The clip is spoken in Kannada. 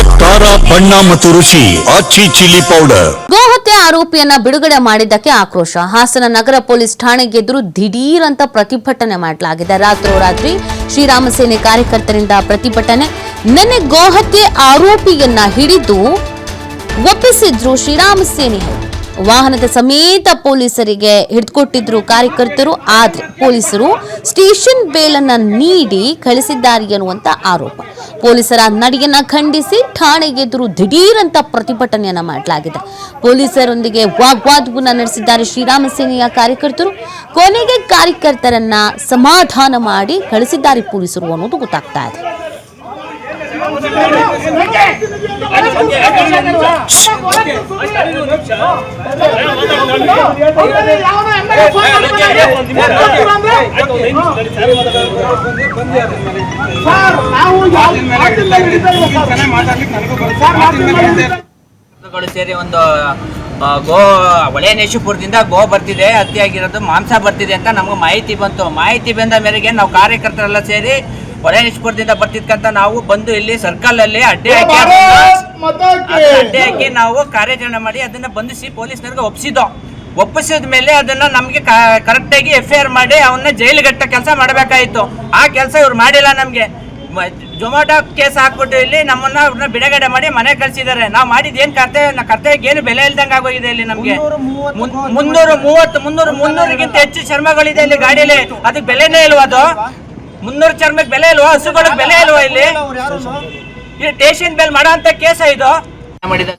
ಖಾರ ಬಣ್ಣ ಮತ್ತು ರುಚಿ, ಆಚಿ ಚಿಲ್ಲಿ ಪೌಡರ್. ಗೋಹತ್ಯೆ ಆರೋಪಿಯನ್ನ ಬಿಡುಗಡೆ ಮಾಡಿದ್ದಕ್ಕೆ ಆಕ್ರೋಶ. ಹಾಸನ ನಗರ ಪೊಲೀಸ್ ಠಾಣೆಗೆ ಎದುರು ದಿಢೀರ್ ಅಂತ ಪ್ರತಿಭಟನೆ ಮಾಡಲಾಗಿದೆ. ರಾತ್ರೋರಾತ್ರಿ ಶ್ರೀರಾಮ ಸೇನೆ ಕಾರ್ಯಕರ್ತರಿಂದ ಪ್ರತಿಭಟನೆ. ನಿನ್ನೆ ಗೋಹತ್ಯೆ ಆರೋಪಿಯನ್ನ ಹಿಡಿದು ಒಪ್ಪಿಸಿದ್ರು ಶ್ರೀರಾಮ ಸೇನೆ. ವಾಹನದ ಸಮೇತ ಪೊಲೀಸರಿಗೆ ಹಿಡಿದುಕೊಟ್ಟಿದ್ರು ಕಾರ್ಯಕರ್ತರು. ಆದ್ರೆ ಪೊಲೀಸರು ಸ್ಟೇಷನ್ ಬೇಲನ್ನ ನೀಡಿ ಕಳಿಸಿದ್ದಾರೆ ಎನ್ನುವಂತ ಆರೋಪ. ಪೊಲೀಸರ ನಡಿಗೆಯನ್ನು ಖಂಡಿಸಿ ಠಾಣೆಗೆ ಎದುರು ಅಂತ ಪ್ರತಿಭಟನೆಯನ್ನ ಮಾಡಲಾಗಿದೆ. ಪೊಲೀಸರೊಂದಿಗೆ ವಾಗ್ವಾದವನ್ನ ನಡೆಸಿದ್ದಾರೆ ಶ್ರೀರಾಮ ಸೇನೆಯ ಕಾರ್ಯಕರ್ತರು. ಕೊನೆಗೆ ಕಾರ್ಯಕರ್ತರನ್ನ ಸಮಾಧಾನ ಮಾಡಿ ಕಳಿಸಿದ್ದಾರೆ ಪೊಲೀಸರು ಅನ್ನೋದು ಗೊತ್ತಾಗ್ತಾ ಇದೆ. ಸೇರಿ ಒಂದು ಗೋ ಗೋ ಒಳೆನೇಶಪುರದಿಂದ ಗೋ ಬರ್ತಿದೆ ಅತಿಯಾಗಿರೋದು ಆಗಿರೋದು ಮಾಂಸ ಬರ್ತಿದೆ ಅಂತ ನಮ್ಗೆ ಮಾಹಿತಿ ಬಂತು. ಮಾಹಿತಿ ಬಂದ ಮೇರೆಗೆ ನಾವು ಕಾರ್ಯಕರ್ತರೆಲ್ಲ ಸೇರಿ ಒಳೆನೇಶಪುರದಿಂದ ಬರ್ತಿದ್ಕಂತ ನಾವು ಬಂದು ಇಲ್ಲಿ ಸರ್ಕಲ್ ಅಲ್ಲಿ ಅಡ್ಡೆ ಹಾಕಿ ಅದನ್ನ- ಅಡ್ಡೆ ಹಾಕಿ ನಾವು ಕಾರ್ಯಾಚರಣೆ ಮಾಡಿ ಅದನ್ನ ಬಂಧಿಸಿ ಪೊಲೀಸ್ನವ್ರಿಗೆ ಒಪ್ಪಿಸಿದ್ದೋ ಒಪ್ಪಿಸಿದ ಮೇಲೆ ಅದನ್ನ ನಮಗೆ ಕರೆಕ್ಟಾಗಿ ಎಫ್ ಐ ಆರ್ ಮಾಡಿ ಅವನ್ನ ಜೈಲಿಗಟ್ಟ ಕೆಲಸ ಮಾಡಬೇಕಾಯಿತು. ಆ ಕೆಲಸ ಇವ್ರು ಮಾಡಿಲ್ಲ ನಮಗೆ. ಜೊಮ್ಯಾಟೊ ಕೇಸ್ ಹಾಕ್ಬಿಟ್ಟು ಇಲ್ಲಿ ನಮ್ಮನ್ನ ಅವ್ರನ್ನ ಬಿಡುಗಡೆ ಮಾಡಿ ಮನೆ ಕಳ್ಸಿದ್ದಾರೆ ನಾವು ಮಾಡಿದ ಏನ್ ಕರ್ತವ್ಯ ಕರ್ತವ್ಯ ಕರ್ತವ್ಯಕ್ಕೆ ಏನು ಬೆಲೆ ಇಲ್ದಂಗೆ ಆಗೋಗಿದೆ ಇಲ್ಲಿ ನಮ್ಗೆ. ಮುನ್- ಮುನ್ನೂರು ಮೂವತ್ತು ಮುನ್ನೂರು ಮುನ್ನೂರಿಗಿಂತ ಹೆಚ್ಚು ಚರ್ಮಗಳಿದೆ ಇಲ್ಲಿ ಗಾಡಿಯಲ್ಲಿ ಅದಕ್ಕೆ ಬೆಲೆನೇ ಇಲ್ವಾ ಅದು ಮುನ್ನೂರು ಚರ್ಮಕ್ಕೆ ಬೆಲೆ ಇಲ್ವ? ಹಸುಗಳಿಗೆ ಬೆಲೆ ಇಲ್ವಾ ಇಲ್ಲಿ? ಟೇಷನ್ ಸ್ಟೇಷನ್ ಬೆಲ್ ಮಾಡೋ ಅಂತ ಕೇಸ ಇದು. ಮಾಡಿದ